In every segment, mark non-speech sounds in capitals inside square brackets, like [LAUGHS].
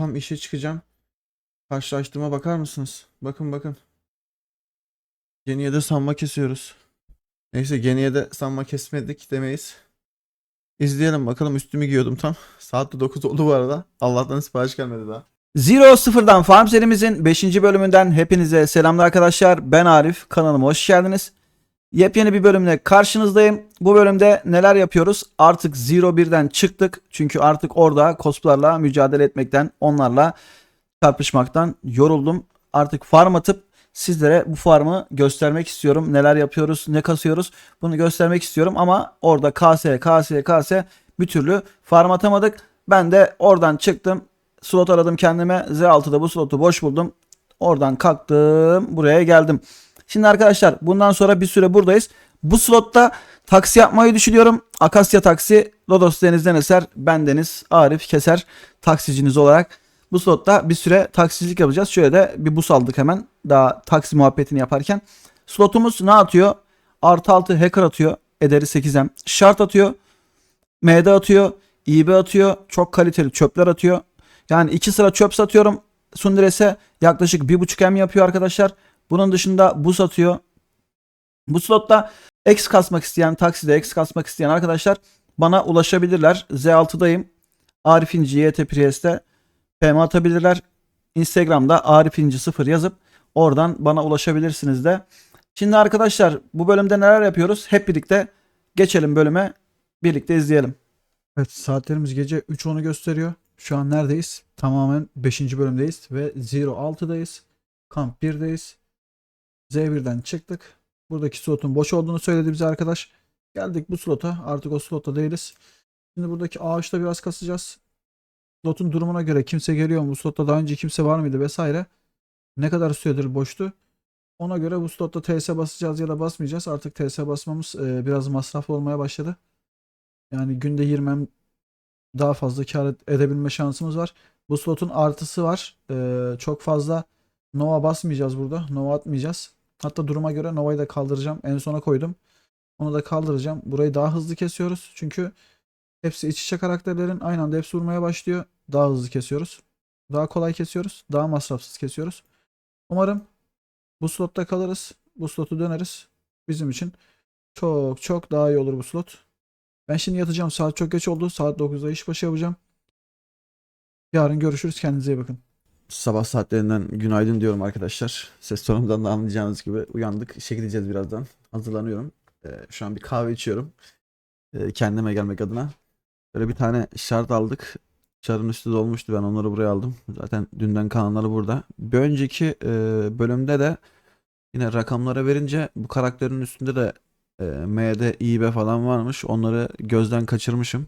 Tam işe çıkacağım. Karşılaştırma bakar mısınız? Bakın bakın. Geniye de sanma kesiyoruz. Neyse geniye de sanma kesmedik demeyiz. İzleyelim bakalım üstümü giyiyordum tam. Saat de 9 oldu bu arada. Allah'tan sipariş gelmedi daha. Zero Sıfır'dan Farm serimizin 5. bölümünden hepinize selamlar arkadaşlar. Ben Arif. Kanalıma hoş geldiniz. Yepyeni bir bölümle karşınızdayım. Bu bölümde neler yapıyoruz? Artık Zero 1'den çıktık. Çünkü artık orada cosplarla mücadele etmekten, onlarla çarpışmaktan yoruldum. Artık farm atıp sizlere bu farmı göstermek istiyorum. Neler yapıyoruz, ne kasıyoruz bunu göstermek istiyorum. Ama orada KS, KS, KS bir türlü farm atamadık. Ben de oradan çıktım slot aradım kendime. Z6'da bu slotu boş buldum. Oradan kalktım. Buraya geldim. Şimdi arkadaşlar bundan sonra bir süre buradayız. Bu slotta taksi yapmayı düşünüyorum. Akasya taksi. Lodos Denizden Eser. Ben Deniz Arif Keser. Taksiciniz olarak. Bu slotta bir süre taksicilik yapacağız. Şöyle de bir bus aldık hemen. Daha taksi muhabbetini yaparken. Slotumuz ne atıyor? Artı 6 hacker atıyor. Ederi 8M. Şart atıyor. MD atıyor. İB atıyor. Çok kaliteli çöpler atıyor. Yani iki sıra çöp satıyorum. Sundires'e yaklaşık bir buçuk M yapıyor arkadaşlar. Bunun dışında bu satıyor. Bu slotta X kasmak isteyen, takside X kasmak isteyen arkadaşlar bana ulaşabilirler. Z6'dayım. Arif İnci YT Priest'te PM atabilirler. Instagram'da Arif İnci 0 yazıp oradan bana ulaşabilirsiniz de. Şimdi arkadaşlar bu bölümde neler yapıyoruz? Hep birlikte geçelim bölüme. Birlikte izleyelim. Evet saatlerimiz gece 3.10'u gösteriyor. Şu an neredeyiz? Tamamen 5. bölümdeyiz ve Zero 6'dayız. Kamp 1'deyiz. Z1'den çıktık. Buradaki slotun boş olduğunu söyledi bize arkadaş. Geldik bu slota. Artık o slotta değiliz. Şimdi buradaki ağaçta biraz kasacağız. Slotun durumuna göre kimse geliyor mu? Slotta daha önce kimse var mıydı vesaire. Ne kadar süredir boştu? Ona göre bu slotta TS basacağız ya da basmayacağız. Artık TS basmamız e, biraz masraflı olmaya başladı. Yani günde 20 daha fazla kar ed- edebilme şansımız var. Bu slotun artısı var. Ee, çok fazla Nova basmayacağız burada. Nova atmayacağız. Hatta duruma göre Nova'yı da kaldıracağım. En sona koydum. Onu da kaldıracağım. Burayı daha hızlı kesiyoruz. Çünkü hepsi iç içe karakterlerin aynı anda hepsi vurmaya başlıyor. Daha hızlı kesiyoruz. Daha kolay kesiyoruz. Daha masrafsız kesiyoruz. Umarım bu slotta kalırız. Bu slotu döneriz. Bizim için çok çok daha iyi olur bu slot. Ben şimdi yatacağım. Saat çok geç oldu. Saat 9'da işbaşı yapacağım. Yarın görüşürüz. Kendinize iyi bakın. Sabah saatlerinden günaydın diyorum arkadaşlar. Ses tonumdan da anlayacağınız gibi uyandık. İşe gideceğiz birazdan. Hazırlanıyorum. Ee, şu an bir kahve içiyorum. Ee, kendime gelmek adına. Böyle bir tane şart aldık. Şarın üstü dolmuştu. Ben onları buraya aldım. Zaten dünden kalanları burada. Bir önceki e, bölümde de yine rakamlara verince bu karakterin üstünde de e, MD, İB falan varmış. Onları gözden kaçırmışım.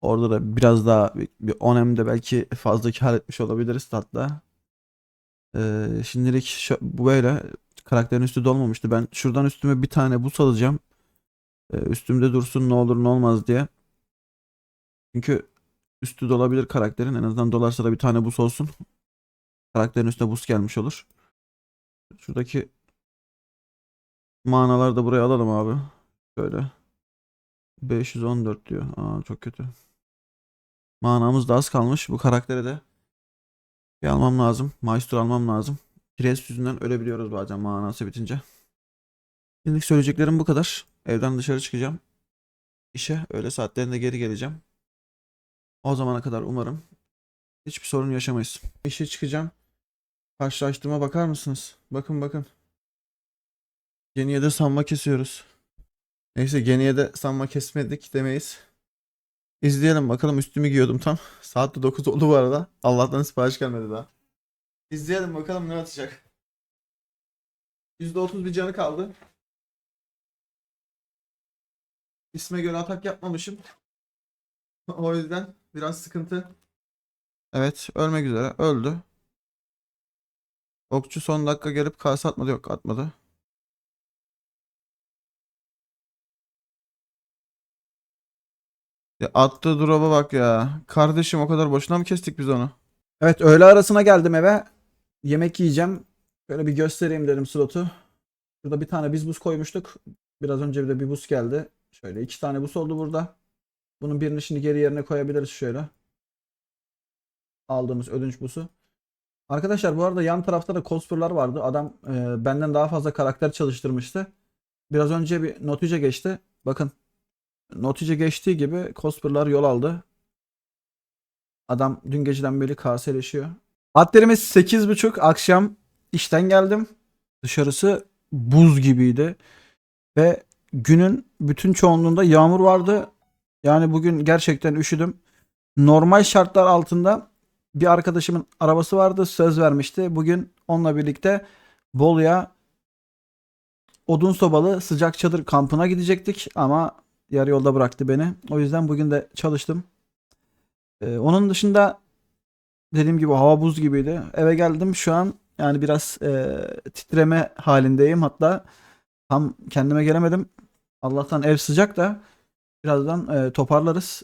Orada da biraz daha bir, bir 10M'de belki fazla kar etmiş olabiliriz hatta. Ee, şimdilik bu böyle karakterin üstü dolmamıştı. Ben şuradan üstüme bir tane bus alacağım. Ee, üstümde dursun ne olur ne olmaz diye. Çünkü üstü dolabilir karakterin. En azından dolarsa da bir tane bus olsun. Karakterin üstüne bus gelmiş olur. Şuradaki manaları da buraya alalım abi. Şöyle. 514 diyor. Aa çok kötü. Manamız da az kalmış. Bu karaktere de bir almam lazım. Maestro almam lazım. Pres yüzünden ölebiliyoruz bazen manası bitince. Şimdilik söyleyeceklerim bu kadar. Evden dışarı çıkacağım. İşe öğle saatlerinde geri geleceğim. O zamana kadar umarım hiçbir sorun yaşamayız. İşe çıkacağım. Karşılaştırma bakar mısınız? Bakın bakın. Geniye de sanma kesiyoruz. Neyse geniye de sanma kesmedik demeyiz. İzleyelim bakalım üstümü giyiyordum tam. [LAUGHS] Saat de 9 oldu bu arada. Allah'tan sipariş gelmedi daha. İzleyelim bakalım ne atacak. %30 bir canı kaldı. İsme göre atak yapmamışım. [LAUGHS] o yüzden biraz sıkıntı. Evet ölmek üzere. Öldü. Okçu son dakika gelip kase atmadı. Yok atmadı. Ya attığı drop'a bak ya. Kardeşim o kadar boşuna mı kestik biz onu? Evet öğle arasına geldim eve. Yemek yiyeceğim. Böyle bir göstereyim dedim slotu. Burada bir tane biz buz koymuştuk. Biraz önce bir de bir buz geldi. Şöyle iki tane buz oldu burada. Bunun birini şimdi geri yerine koyabiliriz şöyle. aldığımız ödünç busu. Arkadaşlar bu arada yan tarafta da cosplay'lar vardı. Adam e, benden daha fazla karakter çalıştırmıştı. Biraz önce bir notice geçti. Bakın notice geçtiği gibi cosplay'lar yol aldı. Adam dün geceden beri kaseleşiyor. Saatlerimiz 8.30 akşam işten geldim. Dışarısı buz gibiydi. Ve günün bütün çoğunluğunda yağmur vardı. Yani bugün gerçekten üşüdüm. Normal şartlar altında bir arkadaşımın arabası vardı. Söz vermişti. Bugün onunla birlikte Bolu'ya odun sobalı sıcak çadır kampına gidecektik. Ama yarı yolda bıraktı beni. O yüzden bugün de çalıştım. Ee, onun dışında dediğim gibi hava buz gibiydi. Eve geldim şu an yani biraz e, titreme halindeyim. Hatta tam kendime gelemedim. Allah'tan ev sıcak da birazdan e, toparlarız.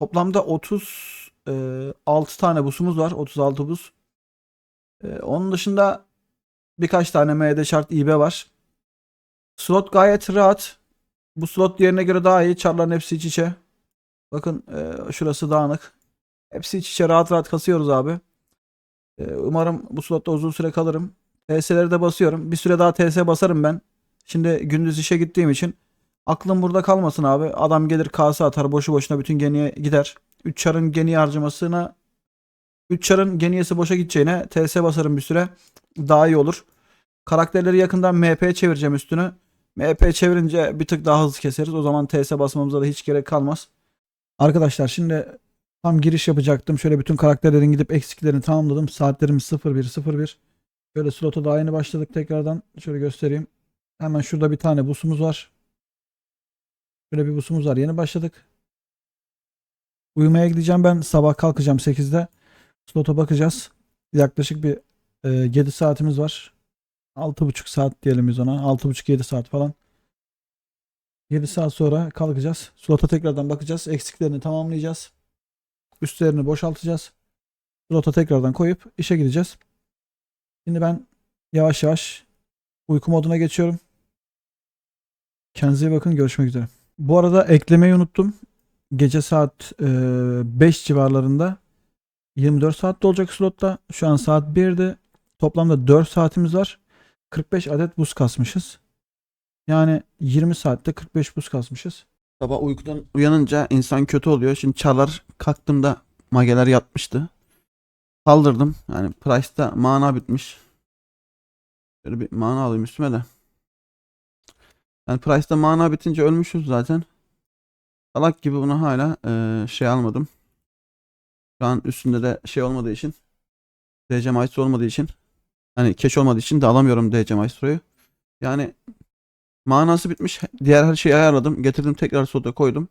Toplamda 36 tane busumuz var. 36 bus. E, onun dışında birkaç tane MD şart İB var. Slot gayet rahat. Bu slot diğerine göre daha iyi. Çarların hepsi iç içe. Bakın e, şurası dağınık. Hepsi iç içe rahat rahat kasıyoruz abi. E, umarım bu slotta uzun süre kalırım. TS'leri de basıyorum. Bir süre daha TS basarım ben. Şimdi gündüz işe gittiğim için aklım burada kalmasın abi. Adam gelir kase atar boşu boşuna bütün geniye gider. 3 çarın geniye harcamasına 3 çarın geniyesi boşa gideceğine TS basarım bir süre. Daha iyi olur. Karakterleri yakından MP çevireceğim üstünü. MP çevirince bir tık daha hızlı keseriz. O zaman TS basmamıza da hiç gerek kalmaz. Arkadaşlar şimdi tam giriş yapacaktım. Şöyle bütün karakterlerin gidip eksiklerini tamamladım. Saatlerimiz 01.01. Şöyle slota daha yeni başladık tekrardan. Şöyle göstereyim. Hemen şurada bir tane busumuz var. Şöyle bir busumuz var. Yeni başladık. Uyumaya gideceğim ben. Sabah kalkacağım 8'de. Slota bakacağız. Yaklaşık bir e, 7 saatimiz var. 6,5 saat diyelim biz ona. 6,5-7 saat falan. 7 saat sonra kalkacağız. Slota tekrardan bakacağız. Eksiklerini tamamlayacağız. Üstlerini boşaltacağız. Slota tekrardan koyup işe gideceğiz. Şimdi ben yavaş yavaş uyku moduna geçiyorum. Kendinize iyi bakın. Görüşmek üzere. Bu arada eklemeyi unuttum. Gece saat e, 5 civarlarında 24 saat olacak slotta. Şu an saat 1'de. Toplamda 4 saatimiz var. 45 adet buz kasmışız. Yani 20 saatte 45 buz kasmışız. Sabah uykudan uyanınca insan kötü oluyor. Şimdi çarlar kalktığımda mageler yatmıştı. Kaldırdım. Yani Price'ta mana bitmiş. Şöyle bir mana alayım üstüme de. Yani Price'ta mana bitince ölmüşüz zaten. Salak gibi bunu hala eee, şey almadım. Şu an üstünde de şey olmadığı için DC olmadığı için hani keş olmadığı için de alamıyorum DC Maestro'yu. Yani manası bitmiş. Diğer her şeyi ayarladım. Getirdim tekrar soda koydum.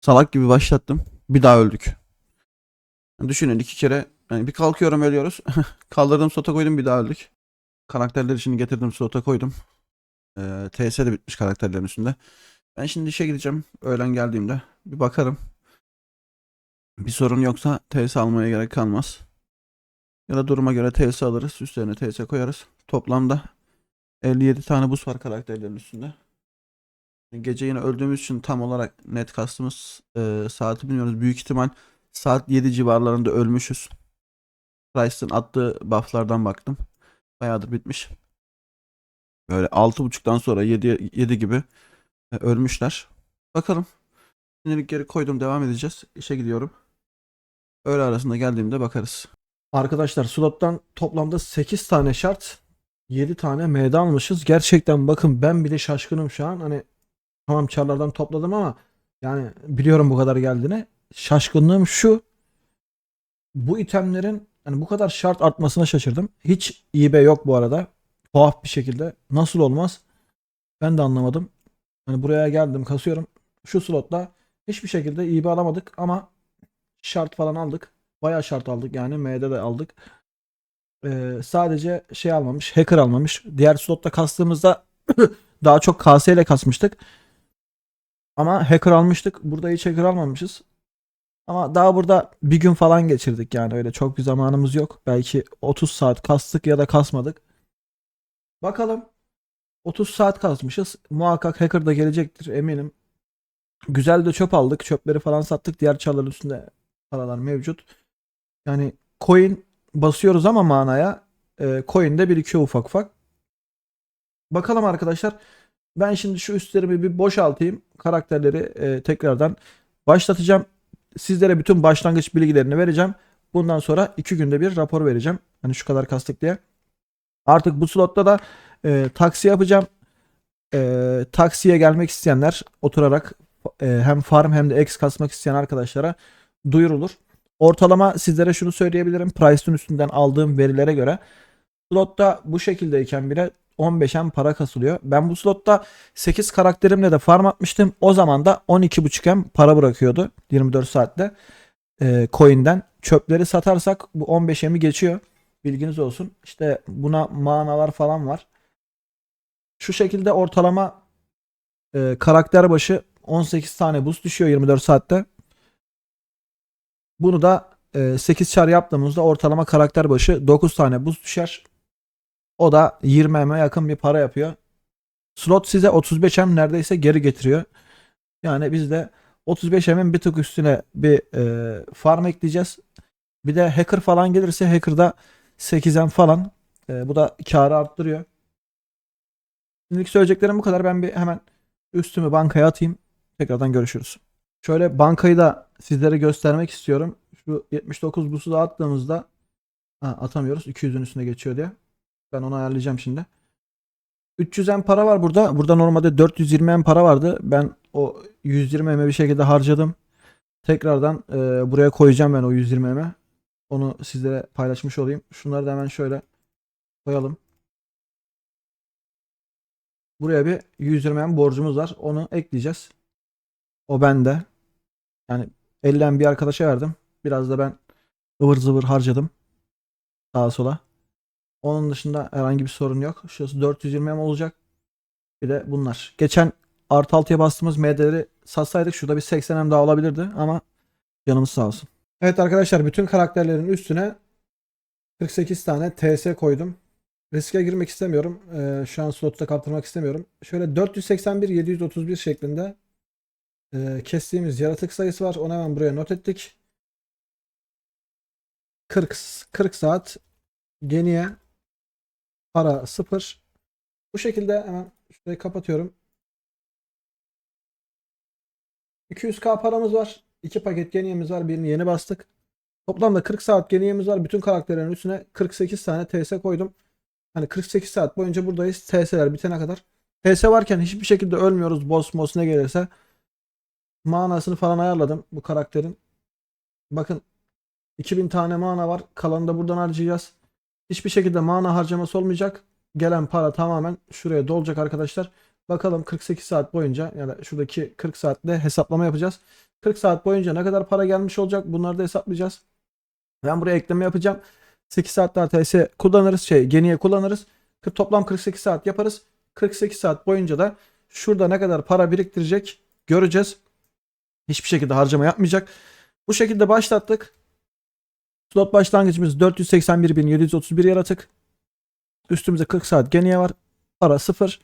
Salak gibi başlattım. Bir daha öldük. Yani düşünün iki kere yani bir kalkıyorum ölüyoruz. [LAUGHS] Kaldırdım slota koydum bir daha öldük. Karakterleri şimdi getirdim slota koydum. Ee, TS de bitmiş karakterlerin üstünde. Ben şimdi işe gideceğim. Öğlen geldiğimde bir bakarım. Bir sorun yoksa TS almaya gerek kalmaz. Ya da duruma göre TS alırız. Üstlerine TS koyarız. Toplamda 57 tane buz var karakterlerin üstünde. Gece yine öldüğümüz için tam olarak net kastımız e, saati bilmiyoruz. Büyük ihtimal saat 7 civarlarında ölmüşüz. Price'ın attığı bufflardan baktım. Bayağıdır bitmiş. Böyle 6.30'dan sonra 7, 7 gibi e, ölmüşler. Bakalım. Şimdilik geri koydum devam edeceğiz. İşe gidiyorum. Öğle arasında geldiğimde bakarız. Arkadaşlar slottan toplamda 8 tane şart 7 tane MD almışız. Gerçekten bakın ben bile şaşkınım şu an. Hani tamam çarlardan topladım ama yani biliyorum bu kadar geldiğini. Şaşkınlığım şu. Bu itemlerin hani bu kadar şart artmasına şaşırdım. Hiç İB yok bu arada. Tuhaf bir şekilde. Nasıl olmaz? Ben de anlamadım. Hani buraya geldim kasıyorum. Şu slotta hiçbir şekilde İB alamadık ama şart falan aldık. Bayağı şart aldık yani M'de de aldık. Ee, sadece şey almamış, hacker almamış. Diğer slotta kastığımızda [COUGHS] daha çok KS ile kasmıştık. Ama hacker almıştık. Burada hiç hacker almamışız. Ama daha burada bir gün falan geçirdik yani öyle çok bir zamanımız yok. Belki 30 saat kastık ya da kasmadık. Bakalım. 30 saat kasmışız. Muhakkak hacker da gelecektir eminim. Güzel de çöp aldık. Çöpleri falan sattık. Diğer çarların üstünde paralar mevcut. Yani coin basıyoruz ama manaya e, coin de birikiyor ufak ufak. Bakalım arkadaşlar. Ben şimdi şu üstlerimi bir boşaltayım. Karakterleri e, tekrardan başlatacağım. Sizlere bütün başlangıç bilgilerini vereceğim. Bundan sonra 2 günde bir rapor vereceğim. Hani şu kadar kastık diye. Artık bu slotta da e, taksi yapacağım. E, taksiye gelmek isteyenler oturarak e, hem farm hem de X kasmak isteyen arkadaşlara duyurulur. Ortalama sizlere şunu söyleyebilirim. Price'ın üstünden aldığım verilere göre slotta bu şekildeyken bile 15'en para kasılıyor. Ben bu slotta 8 karakterimle de farm atmıştım. O zaman da 12.5'em para bırakıyordu 24 saatte. E, coin'den çöpleri satarsak bu 15'emi geçiyor. Bilginiz olsun. İşte buna manalar falan var. Şu şekilde ortalama e, karakter başı 18 tane boost düşüyor 24 saatte. Bunu da e, 8 çar yaptığımızda ortalama karakter başı 9 tane boost düşer. O da 20 M'e yakın bir para yapıyor. Slot size 35 M neredeyse geri getiriyor. Yani biz de 35 M'in bir tık üstüne bir e, farm ekleyeceğiz. Bir de hacker falan gelirse hacker'da 8 M falan. E, bu da karı arttırıyor. Şimdilik söyleyeceklerim bu kadar. Ben bir hemen üstümü bankaya atayım. Tekrardan görüşürüz. Şöyle bankayı da sizlere göstermek istiyorum. Şu 79 busu da attığımızda ha, atamıyoruz. 200'ün üstüne geçiyor diye. Ben onu ayarlayacağım şimdi. 300 M para var burada. Burada normalde 420 M para vardı. Ben o 120 M'e bir şekilde harcadım. Tekrardan e, buraya koyacağım ben o 120 M'e. Onu sizlere paylaşmış olayım. Şunları da hemen şöyle koyalım. Buraya bir 120 M borcumuz var. Onu ekleyeceğiz. O bende. Yani 50 M bir arkadaşa verdim. Biraz da ben ıvır zıvır harcadım. Sağa sola. Onun dışında herhangi bir sorun yok. Şurası 420 M olacak. Bir de bunlar. Geçen artı altıya bastığımız MD'leri satsaydık şurada bir 80 M daha olabilirdi ama canımız sağ olsun. Evet arkadaşlar bütün karakterlerin üstüne 48 tane TS koydum. Riske girmek istemiyorum. Ee, şu an slotta kaptırmak istemiyorum. Şöyle 481 731 şeklinde e, kestiğimiz yaratık sayısı var. Onu hemen buraya not ettik. 40 40 saat geniye para 0. Bu şekilde hemen şurayı kapatıyorum. 200k paramız var. 2 paket geniyemiz var. Birini yeni bastık. Toplamda 40 saat geniyemiz var. Bütün karakterlerin üstüne 48 tane TS koydum. Hani 48 saat boyunca buradayız. TS'ler bitene kadar. TS varken hiçbir şekilde ölmüyoruz. Boss boss ne gelirse. Manasını falan ayarladım bu karakterin. Bakın 2000 tane mana var. Kalanını da buradan harcayacağız. Hiçbir şekilde mana harcaması olmayacak. Gelen para tamamen şuraya dolacak arkadaşlar. Bakalım 48 saat boyunca yani şuradaki 40 saatte hesaplama yapacağız. 40 saat boyunca ne kadar para gelmiş olacak bunları da hesaplayacağız. Ben buraya ekleme yapacağım. 8 saat daha TS kullanırız. Şey geniye kullanırız. Toplam 48 saat yaparız. 48 saat boyunca da şurada ne kadar para biriktirecek göreceğiz. Hiçbir şekilde harcama yapmayacak. Bu şekilde başlattık. Slot başlangıcımız 481.731 yaratık. Üstümüzde 40 saat geniye var. Para 0.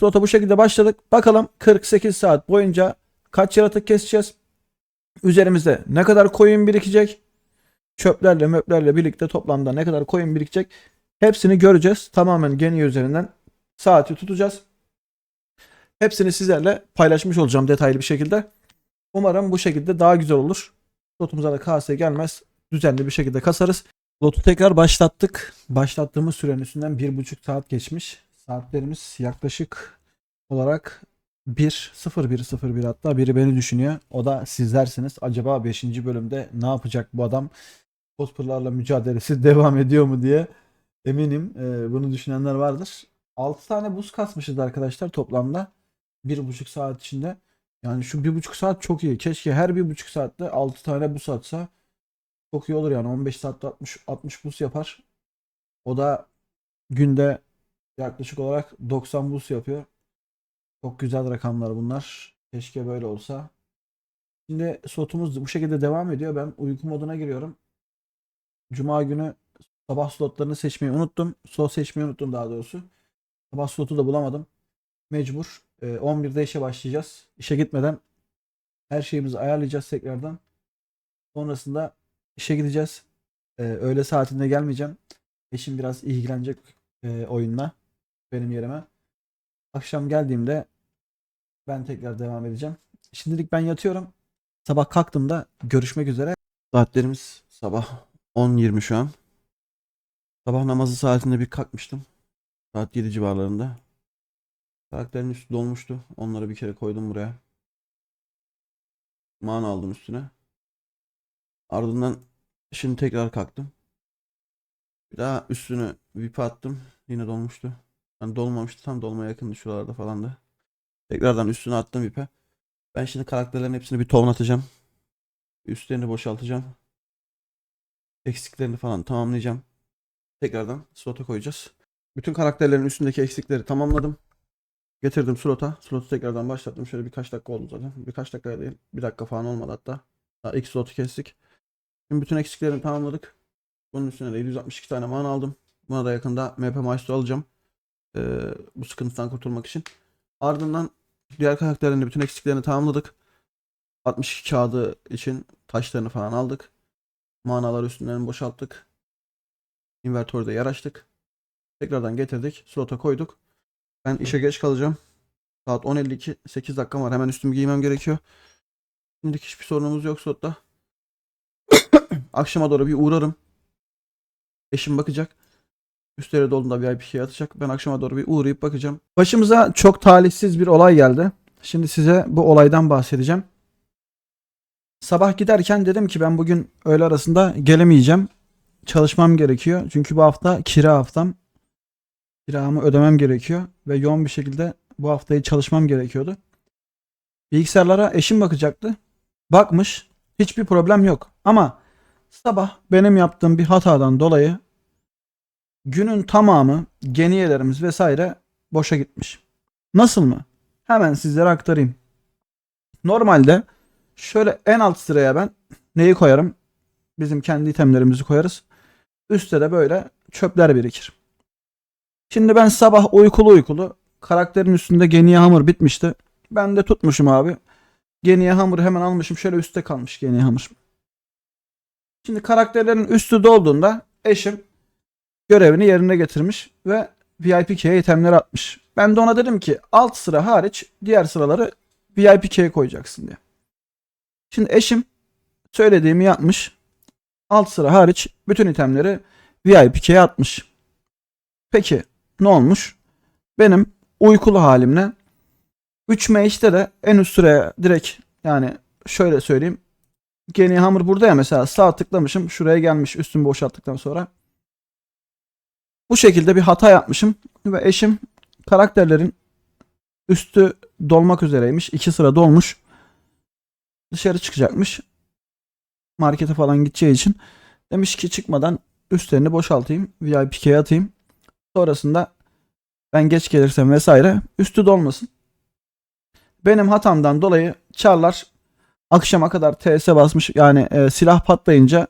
Slota bu şekilde başladık. Bakalım 48 saat boyunca kaç yaratık keseceğiz? Üzerimizde ne kadar coin birikecek? Çöplerle möplerle birlikte toplamda ne kadar coin birikecek? Hepsini göreceğiz. Tamamen geniye üzerinden saati tutacağız. Hepsini sizlerle paylaşmış olacağım detaylı bir şekilde. Umarım bu şekilde daha güzel olur. Slotumuza da KS gelmez. Düzenli bir şekilde kasarız. Lotu tekrar başlattık. Başlattığımız sürenin üstünden bir buçuk saat geçmiş. Saatlerimiz yaklaşık olarak 1.01.01 hatta biri beni düşünüyor. O da sizlersiniz. Acaba 5. bölümde ne yapacak bu adam? Cosplay'larla mücadelesi [LAUGHS] devam ediyor mu diye eminim e, bunu düşünenler vardır. 6 tane buz kasmışız arkadaşlar toplamda. 1.5 saat içinde. Yani şu 1.5 saat çok iyi. Keşke her 1.5 saatte 6 tane buz atsa. Çok iyi olur yani 15 saatte 60 60 bus yapar. O da günde yaklaşık olarak 90 bus yapıyor. Çok güzel rakamlar bunlar. Keşke böyle olsa. Şimdi slotumuz bu şekilde devam ediyor. Ben uyku moduna giriyorum. Cuma günü sabah slotlarını seçmeyi unuttum. Slot seçmeyi unuttum daha doğrusu. Sabah slotu da bulamadım. Mecbur. Ee, 11'de işe başlayacağız. İşe gitmeden her şeyimizi ayarlayacağız tekrardan. Sonrasında işe gideceğiz. e, öğle saatinde gelmeyeceğim. Eşim biraz ilgilenecek e, oyunla benim yerime. Akşam geldiğimde ben tekrar devam edeceğim. Şimdilik ben yatıyorum. Sabah kalktığımda görüşmek üzere. Saatlerimiz sabah 10.20 şu an. Sabah namazı saatinde bir kalkmıştım. Saat 7 civarlarında. Karakterin üstü dolmuştu. Onları bir kere koydum buraya. Mana aldım üstüne. Ardından şimdi tekrar kalktım. Bir daha üstünü VIP attım. Yine dolmuştu. Yani dolmamıştı. Tam dolmaya yakındı şuralarda falandı. Tekrardan üstüne attım VIP'e. Ben şimdi karakterlerin hepsini bir ton atacağım. Üstlerini boşaltacağım. Eksiklerini falan tamamlayacağım. Tekrardan slota koyacağız. Bütün karakterlerin üstündeki eksikleri tamamladım. Getirdim slota. Slotu tekrardan başlattım. Şöyle birkaç dakika oldu zaten. Birkaç dakika değil. Bir dakika falan olmadı hatta. Daha ilk slotu kestik. Şimdi bütün eksiklerini tamamladık. Bunun üstüne de 762 tane mana aldım. Buna da yakında MP Maestro alacağım. Ee, bu sıkıntıdan kurtulmak için. Ardından diğer karakterlerin bütün eksiklerini tamamladık. 62 kağıdı için taşlarını falan aldık. Manalar üstünden boşalttık. İnvertörde yer. Tekrardan getirdik. Slota koyduk. Ben işe geç kalacağım. Saat 10.52. 8 dakikam var. Hemen üstümü giymem gerekiyor. Şimdilik hiçbir sorunumuz yok slotta. [COUGHS] Akşama doğru bir uğrarım. Eşim bakacak. Üstleri dolduğunda VIP'ye atacak. Ben akşama doğru bir uğrayıp bakacağım. Başımıza çok talihsiz bir olay geldi. Şimdi size bu olaydan bahsedeceğim. Sabah giderken dedim ki ben bugün öğle arasında gelemeyeceğim. Çalışmam gerekiyor. Çünkü bu hafta kira haftam. Kiramı ödemem gerekiyor. Ve yoğun bir şekilde bu haftayı çalışmam gerekiyordu. Bilgisayarlara eşim bakacaktı. Bakmış. Hiçbir problem yok. Ama sabah benim yaptığım bir hatadan dolayı günün tamamı geniyelerimiz vesaire boşa gitmiş. Nasıl mı? Hemen sizlere aktarayım. Normalde şöyle en alt sıraya ben neyi koyarım? Bizim kendi itemlerimizi koyarız. Üste de böyle çöpler birikir. Şimdi ben sabah uykulu uykulu karakterin üstünde geniye hamur bitmişti. Ben de tutmuşum abi. Geniye hamuru hemen almışım. Şöyle üstte kalmış geniye hamur. Şimdi karakterlerin üstü dolduğunda eşim görevini yerine getirmiş ve VIP key'e itemleri atmış. Ben de ona dedim ki alt sıra hariç diğer sıraları VIP key'e koyacaksın diye. Şimdi eşim söylediğimi yapmış. Alt sıra hariç bütün itemleri VIP key'e atmış. Peki ne olmuş? Benim uykulu halimle 3 mage'de de en üst sıraya direkt yani şöyle söyleyeyim. Geni hamur burada ya mesela sağ tıklamışım şuraya gelmiş üstümü boşalttıktan sonra. Bu şekilde bir hata yapmışım ve eşim karakterlerin üstü dolmak üzereymiş. iki sıra dolmuş. Dışarı çıkacakmış. Markete falan gideceği için. Demiş ki çıkmadan üstlerini boşaltayım. VIP'ye atayım. Sonrasında ben geç gelirsem vesaire üstü dolmasın. Benim hatamdan dolayı Çarlar akşama kadar TS basmış. Yani e, silah patlayınca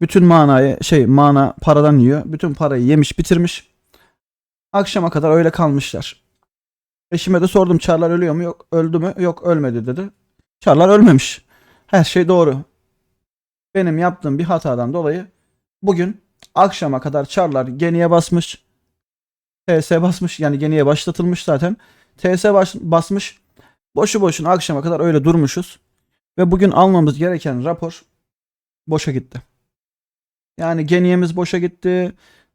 bütün manayı şey mana paradan yiyor. Bütün parayı yemiş bitirmiş. Akşama kadar öyle kalmışlar. Eşime de sordum Çarlar ölüyor mu? Yok. Öldü mü? Yok ölmedi dedi. Çarlar ölmemiş. Her şey doğru. Benim yaptığım bir hatadan dolayı bugün akşama kadar Çarlar geniye basmış. TS basmış yani geniye başlatılmış zaten. TS baş- basmış. Boşu boşuna akşama kadar öyle durmuşuz. Ve bugün almamız gereken rapor boşa gitti. Yani geniyemiz boşa gitti.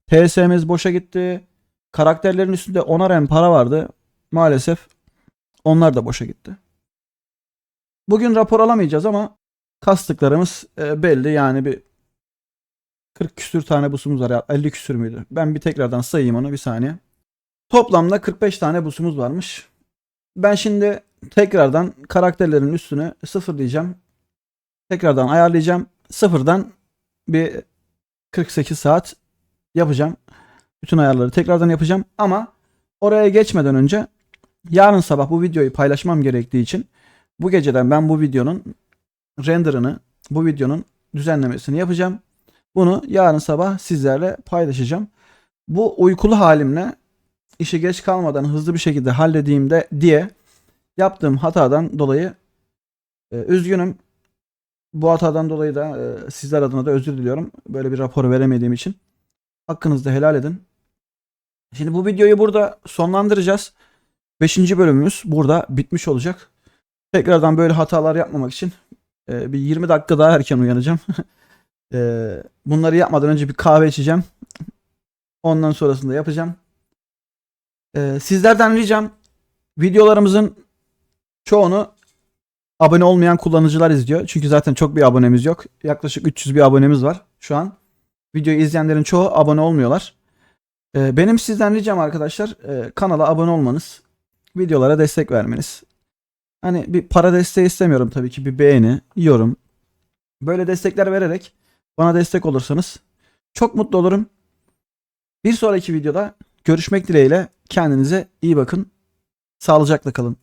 TS'miz boşa gitti. Karakterlerin üstünde 10'ar en para vardı. Maalesef onlar da boşa gitti. Bugün rapor alamayacağız ama kastıklarımız e, belli. Yani bir 40 küsür tane busumuz var. ya 50 küsür müydü? Ben bir tekrardan sayayım onu bir saniye. Toplamda 45 tane busumuz varmış. Ben şimdi tekrardan karakterlerin üstünü sıfırlayacağım. Tekrardan ayarlayacağım. Sıfırdan bir 48 saat yapacağım. Bütün ayarları tekrardan yapacağım ama oraya geçmeden önce yarın sabah bu videoyu paylaşmam gerektiği için bu geceden ben bu videonun renderını, bu videonun düzenlemesini yapacağım. Bunu yarın sabah sizlerle paylaşacağım. Bu uykulu halimle işe geç kalmadan hızlı bir şekilde halledeyim de diye yaptığım hatadan dolayı e, üzgünüm. Bu hatadan dolayı da e, sizler adına da özür diliyorum. Böyle bir raporu veremediğim için. Hakkınızı da helal edin. Şimdi bu videoyu burada sonlandıracağız. 5. bölümümüz burada bitmiş olacak. Tekrardan böyle hatalar yapmamak için e, bir 20 dakika daha erken uyanacağım. [LAUGHS] E, bunları yapmadan önce bir kahve içeceğim. Ondan sonrasında yapacağım. E, sizlerden ricam videolarımızın çoğunu abone olmayan kullanıcılar izliyor. Çünkü zaten çok bir abonemiz yok. Yaklaşık 300 bir abonemiz var şu an. Videoyu izleyenlerin çoğu abone olmuyorlar. Ee, benim sizden ricam arkadaşlar e, kanala abone olmanız, videolara destek vermeniz. Hani bir para desteği istemiyorum tabii ki bir beğeni, yorum. Böyle destekler vererek bana destek olursanız çok mutlu olurum. Bir sonraki videoda görüşmek dileğiyle kendinize iyi bakın. Sağlıcakla kalın.